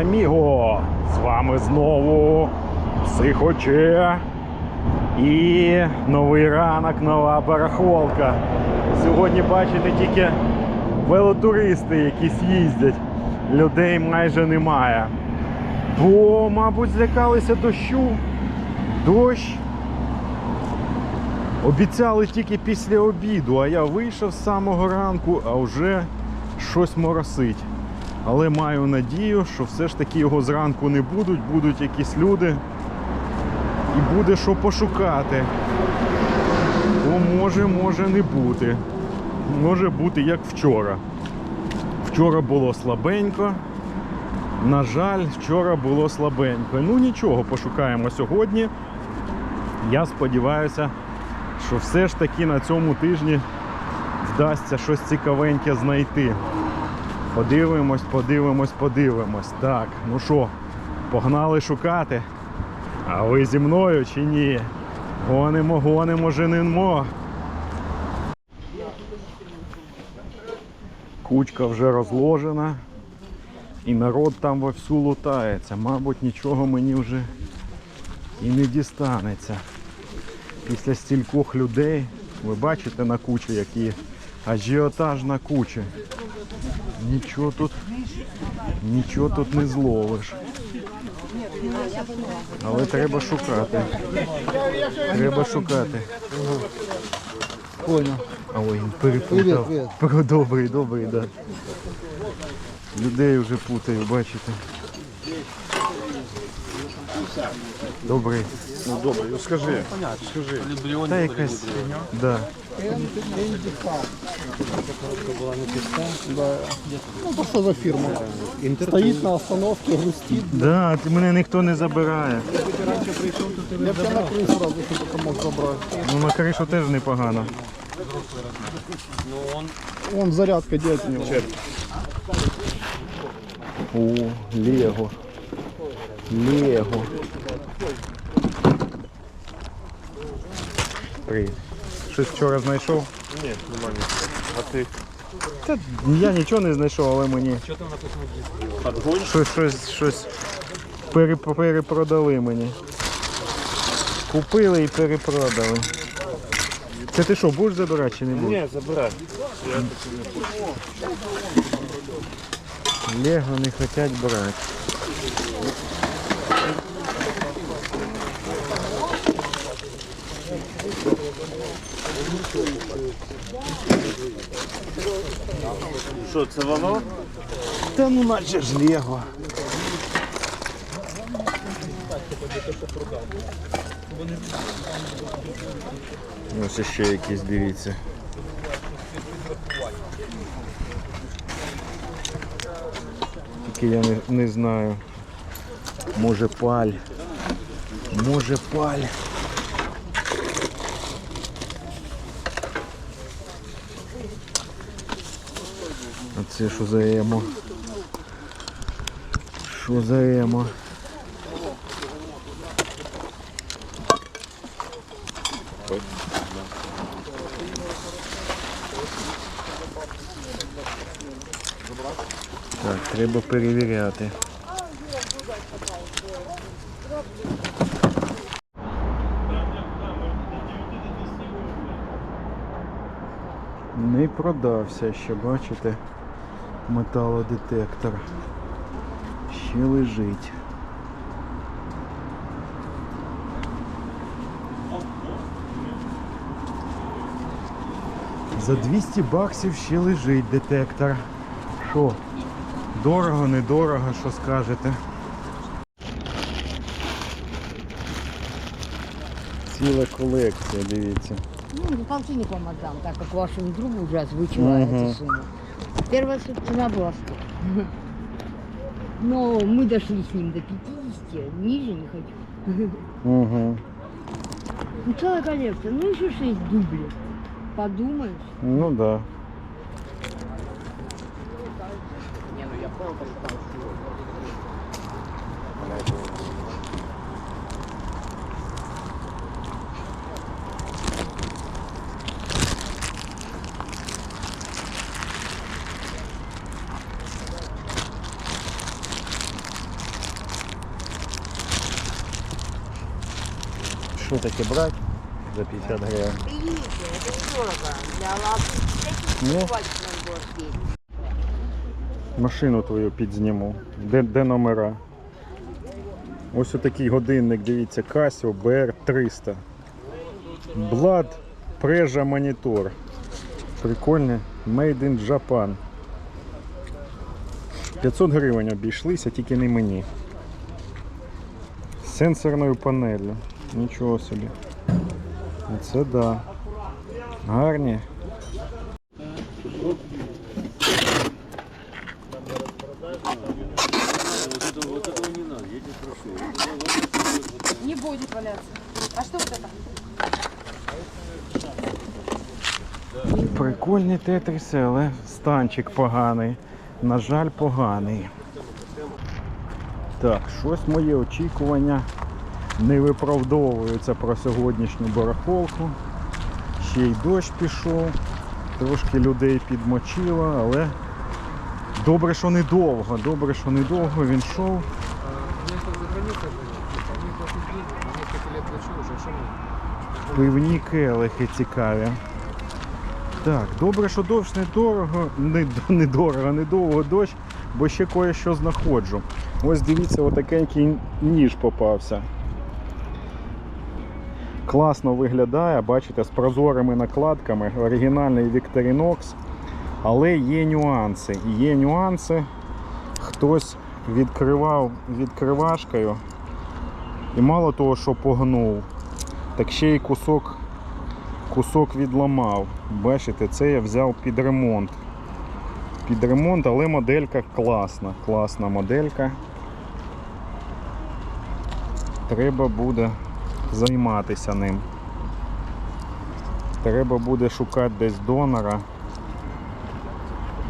аміго! З вами знову Психоче. І новий ранок, нова барахолка. Сьогодні бачите тільки велотуристи, якісь їздять. Людей майже немає. Бо, мабуть, злякалися дощу. Дощ. Обіцяли тільки після обіду, а я вийшов з самого ранку, а вже щось моросить. Але маю надію, що все ж таки його зранку не будуть, будуть якісь люди і буде що пошукати. Бо може, може не бути. Може бути як вчора. Вчора було слабенько. На жаль, вчора було слабенько. Ну нічого, пошукаємо сьогодні. Я сподіваюся, що все ж таки на цьому тижні вдасться щось цікавеньке знайти. Подивимось, подивимось, подивимось. Так, ну що, погнали шукати. А ви зі мною чи ні? Гонимо, гонимо, женимо. Кучка вже розложена. І народ там вовсю лутається. Мабуть, нічого мені вже і не дістанеться. Після стількох людей, ви бачите на кучі, який ажіотаж на кучі. Нічого тут, нічого тут не зловиш. Але треба шукати. Треба шукати. Понял. А ой, він перепутав. Добрий, добрий, да. Людей вже путаю, бачите. Добрий. Ну добре, ну скажи, скажи. Та якась. Да. Да. Ну, то что за фирма? Стоит на остановке, грустит. Да, ти- мене ніхто не забирає. Я тебя на крышу сразу что только мог забрать. Ну на кришу теж непогано. Вон зарядка дядь у него. О, Лего. Лего. Привіт. Щось вчора знайшов? Ні, нема нічого. А ти? Та я нічого не знайшов, але мені Подгонь? щось, щось, щось пере- перепродали мені. Купили і перепродали. Це ти що, будеш забирати чи не будеш? Ні, забирай. Лего не хочуть брати. Що, це воно? Та ну наче ж Лего. Ось ще якісь, дивіться. Тільки я не, не знаю. Може паль. Може паль. Це що за емо? Що за емо? Так, треба перевіряти. Не продався ще, бачите, металодетектор. Ще лежить. За 200 баксів ще лежить детектор. Що? Дорого, недорого, що скажете? Ціла колекція, дивіться. Ну, полтинник вам отдам, так как вашему другу уже озвучила Мгм. эту сумму. Первая сутки на глазку. Но мы дошли с ним до 50, ниже не хочу. Угу. Ну, целая коллекция. Ну, еще 6 дублей. Подумаешь? Ну, да. Не, ну я понял, что там гривень? Берите, это дорого. Для лапы. Ну. Машину твою підзніму. Де, де номера? Ось отакий годинник, дивіться, Casio BR300. Blood Pressure Monitor. Прикольне. Made in Japan. 500 гривень обійшлися, тільки не мені. З сенсорною панелью. Нічого собі. Це да. Гарні. Не будет валяться. А что вот это? Прикольні тетриси, але станчик поганий. На жаль, поганий. Так, щось моє очікування не виправдовується про сьогоднішню барахолку. Ще й дощ пішов, трошки людей підмочило, але добре, що недовго. Добре, що недовго він йшов. Пивні келихи цікаві. Так, добре, що дощ не дорого, не, не дорого, не довго дощ, бо ще кое-що знаходжу. Ось дивіться, отакенький ніж попався. Класно виглядає, бачите, з прозорими накладками, оригінальний Victorinox, але є нюанси. Є нюанси. Хтось відкривав відкривашкою і мало того, що погнув, так ще й кусок кусок відламав. Бачите, це я взяв під ремонт. Під ремонт, але моделька класна. Класна моделька. Треба буде займатися ним. Треба буде шукати десь донора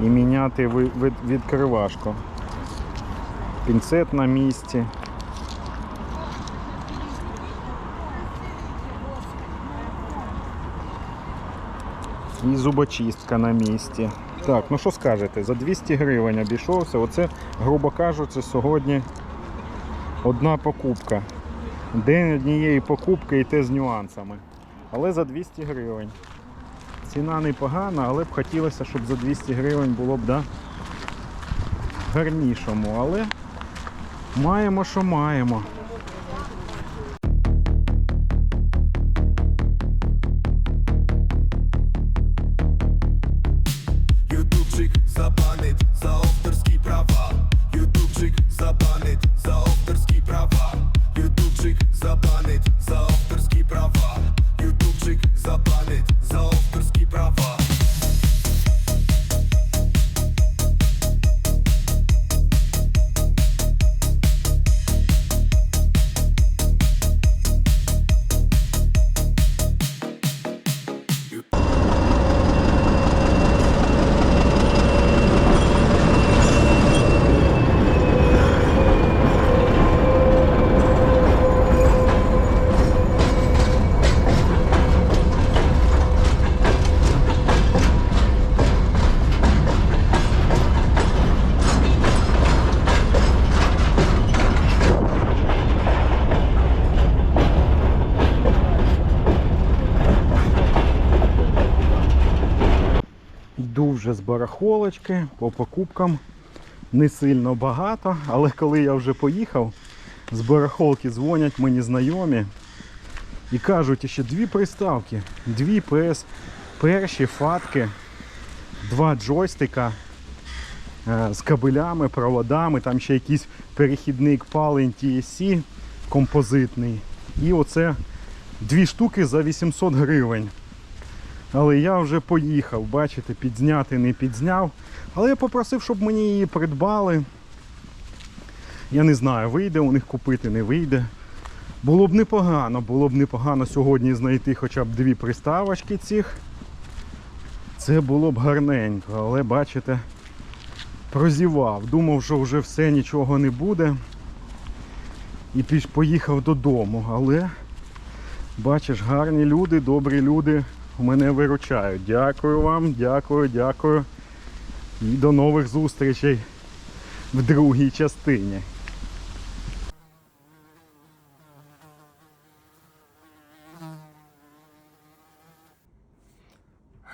і міняти відкривашку. Пінцет на місці. І зубочистка на місці. Так, ну що скажете, за 200 гривень обійшовся. Оце, грубо кажучи, сьогодні одна покупка. День однієї покупки і те з нюансами. Але за 200 гривень. Ціна непогана, але б хотілося, щоб за 200 гривень було б да, гарнішому. Але маємо, що маємо. Барахолочки по покупкам не сильно багато, але коли я вже поїхав, з барахолки дзвонять мені знайомі і кажуть, ще дві приставки, дві PS, перші фатки, два джойстика е, з кабелями, проводами, там ще якийсь перехідник палень TSC композитний. І оце дві штуки за 800 гривень. Але я вже поїхав, бачите, підзняти не підзняв. Але я попросив, щоб мені її придбали. Я не знаю, вийде у них купити, не вийде. Було б непогано, було б непогано сьогодні знайти хоча б дві приставочки цих. Це було б гарненько, але бачите, прозівав. Думав, що вже все, нічого не буде. І піш поїхав додому. Але бачиш, гарні люди, добрі люди мене виручають. Дякую вам, дякую, дякую. І до нових зустрічей в другій частині.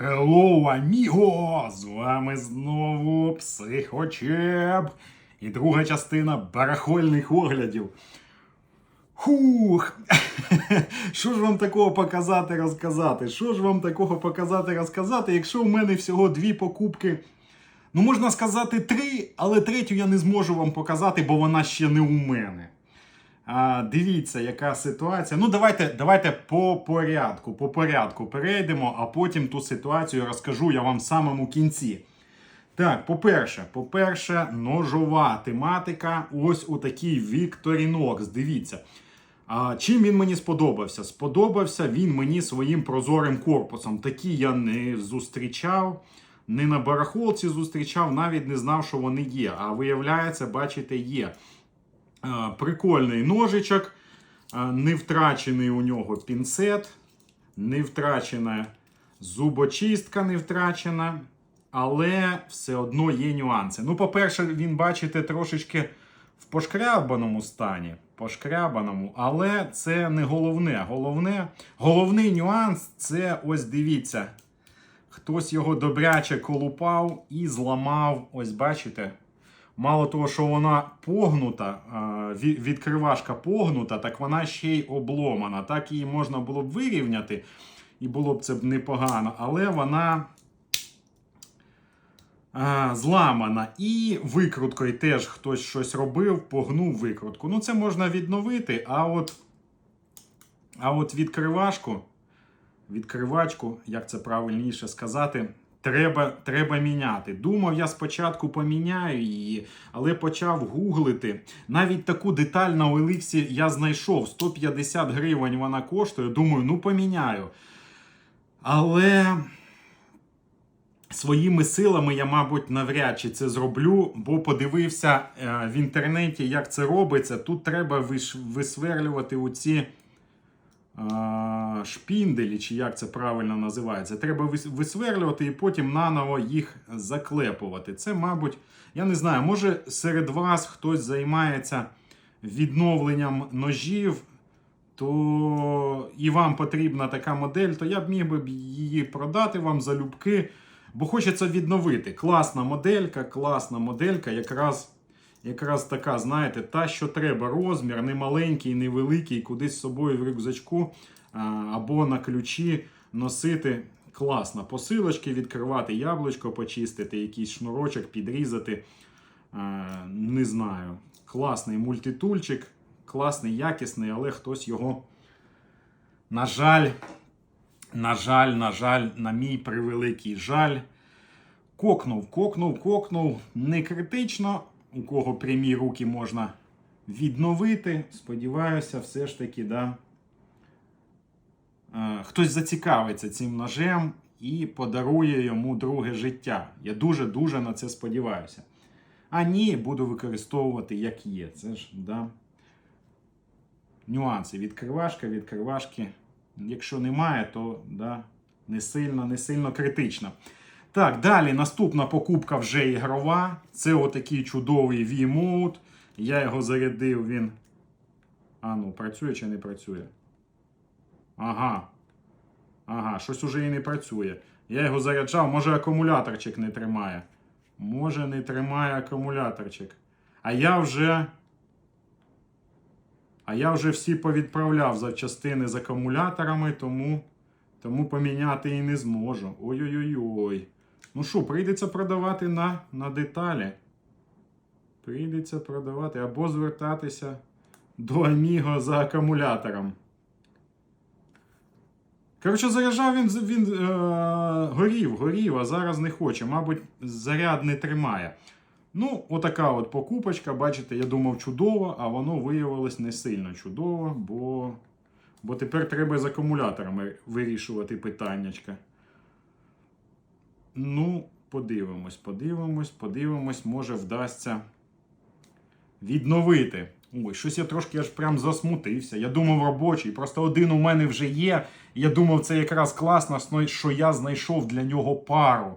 Hello, аміго! З вами знову психочеп і друга частина барахольних оглядів. Хух! Що ж вам такого показати, розказати? Що ж вам такого показати, розказати, якщо в мене всього дві покупки? Ну, можна сказати, три, але третю я не зможу вам показати, бо вона ще не у мене. А, дивіться, яка ситуація. Ну, давайте, давайте по порядку, по порядку перейдемо, а потім ту ситуацію розкажу я вам в самому кінці. Так, по-перше, по-перше, ножова тематика. Ось у такий Victorinox. Дивіться. А, чим він мені сподобався? Сподобався він мені своїм прозорим корпусом. Такий я не зустрічав, не на барахолці зустрічав, навіть не знав, що вони є. А виявляється, бачите, є. Прикольний ножичок, не втрачений у нього пінцет, не втрачена зубочистка, не втрачена. Але все одно є нюанси. Ну, по-перше, він, бачите, трошечки в пошкрябаному стані. Пошкрябаному, але це не головне. Головне, Головний нюанс це ось дивіться. Хтось його добряче колупав і зламав. Ось бачите. Мало того, що вона погнута, відкривашка погнута, так вона ще й обломана. Так її можна було б вирівняти, і було б це непогано, але вона зламана. І викруткою теж хтось щось робив, погнув викрутку. Ну, це можна відновити, а от, а от відкривашку, відкривачку, як це правильніше сказати, треба, треба міняти. Думав, я спочатку поміняю її, але почав гуглити. Навіть таку деталь на OLX я знайшов. 150 гривень вона коштує. Думаю, ну поміняю. Але своїми силами я, мабуть, навряд чи це зроблю, бо подивився е, в інтернеті, як це робиться. Тут треба висверлювати оці е, шпінделі, чи як це правильно називається. Треба висверлювати і потім наново їх заклепувати. Це, мабуть, я не знаю, може серед вас хтось займається відновленням ножів. То і вам потрібна така модель, то я б міг би її продати вам за любки. Бо хочеться відновити. Класна моделька, класна моделька, якраз, якраз така, знаєте, та, що треба. Розмір, не маленький, не великий, кудись з собою в рюкзачку або на ключі носити. Класно. Посилочки відкривати, яблучко почистити, якийсь шнурочок підрізати. Не знаю. Класний мультитульчик, класний, якісний, але хтось його, на жаль, на жаль, на жаль, на мій превеликий жаль. Кокнув, кокнув, кокнув. Не критично. У кого прямі руки можна відновити. Сподіваюся, все ж таки, да. е, хтось зацікавиться цим ножем і подарує йому друге життя. Я дуже-дуже на це сподіваюся. А ні, буду використовувати як є. Це ж, да. Нюанси. Відкривашка, відкривашки. Якщо немає, то да, не сильно, не сильно критично. Так, далі наступна покупка вже ігрова. Це отакий чудовий V-Mode. Я його зарядив, він. А ну, працює чи не працює? Ага. Ага, щось уже і не працює. Я його заряджав, може акумуляторчик не тримає. Може, не тримає акумуляторчик. А я вже. А я вже всі повідправляв запчастини з акумуляторами, тому, тому поміняти і не зможу. Ой-ой-ой. Ну що, прийдеться продавати на, на деталі. Прийдеться продавати або звертатися до Аміго за акумулятором. Коротше, заряджав він, він е, горів, горів, а зараз не хоче. Мабуть, заряд не тримає. Ну, отака от покупочка, бачите, я думав чудово, а воно виявилось не сильно чудово, бо, бо тепер треба з акумуляторами вирішувати питаннячка. Ну, подивимось, подивимось, подивимось, може вдасться відновити. Ой, щось я трошки аж прям засмутився. Я думав робочий, просто один у мене вже є. Я думав, це якраз класно, що я знайшов для нього пару.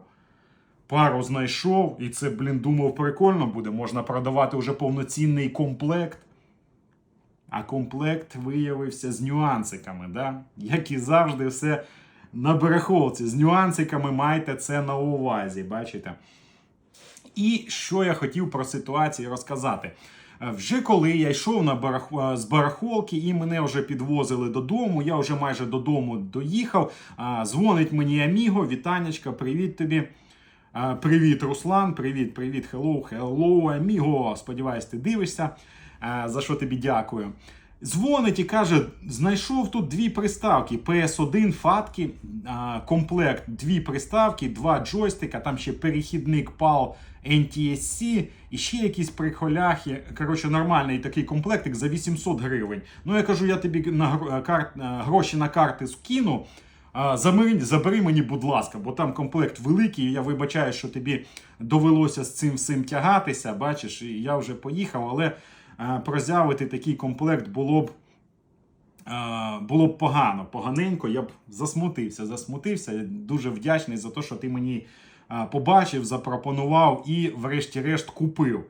Пару знайшов, і це, блін, думав, прикольно буде. Можна продавати вже повноцінний комплект. А комплект виявився з нюансиками, да? як і завжди, все на барахолці. З нюансиками майте це на увазі, бачите? І що я хотів про ситуацію розказати. Е, Вже коли я йшов на барах... е, з барахолки і мене вже підвозили додому, я вже майже додому доїхав. Дзвонить мені Аміго, вітанечка, привіт тобі. А, Привіт, Руслан, привіт, привіт, hello, hello, Аміго. Сподіваюсь, ти дивишся. За що тобі дякую. Дзвонить і каже: знайшов тут дві приставки: PS1, фатки, комплект, дві приставки, два джойстика, там ще перехідник PAL NTSC і ще якісь прихоляхи. Коротше, нормальний такий комплектик за 800 гривень. Ну я кажу, я тобі на е, гроші на карти скину. Забери, забери мені, будь ласка, бо там комплект великий. і Я вибачаю, що тобі довелося з цим всім тягатися. Бачиш, і я вже поїхав, але е, прозявити такий комплект було б. е, Було б погано, поганенько, я б засмутився, засмутився. Я Дуже вдячний за те, що ти мені е, побачив, запропонував і, врешті-решт, купив.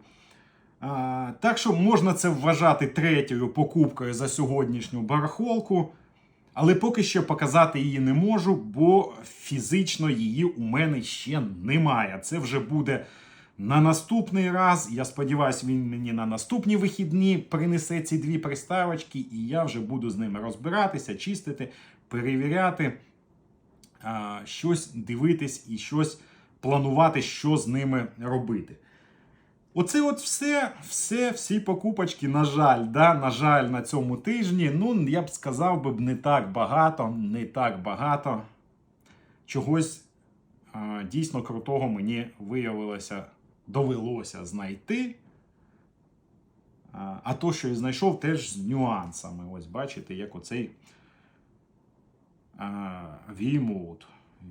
Так що можна це вважати третьою покупкою за сьогоднішню барахолку. Але поки що показати її не можу, бо фізично її у мене ще немає. Це вже буде на наступний раз. Я сподіваюся, він мені на наступні вихідні принесе ці дві приставочки, і я вже буду з ними розбиратися, чистити, перевіряти, щось дивитись і щось планувати, що з ними робити. Оце от все, все, всі покупочки, на жаль, да, на жаль, на цьому тижні. Ну, я б сказав би, не так багато, не так багато. Чогось а, дійсно крутого мені виявилося, довелося знайти. А, а то, що я знайшов, теж з нюансами. Ось бачите, як оцей а, V-Mode.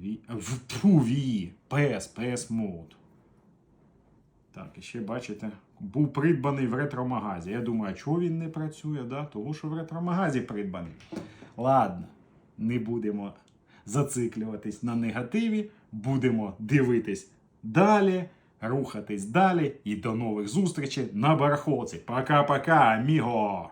V, PS, PS Mode. Так, і ще бачите, був придбаний в ретромагазі. Я думаю, а чого він не працює? Да? Тому що в ретромагазі придбаний. Ладно, не будемо зациклюватись на негативі, будемо дивитись далі, рухатись далі і до нових зустрічей на барахолці. Пока-пока, аміго!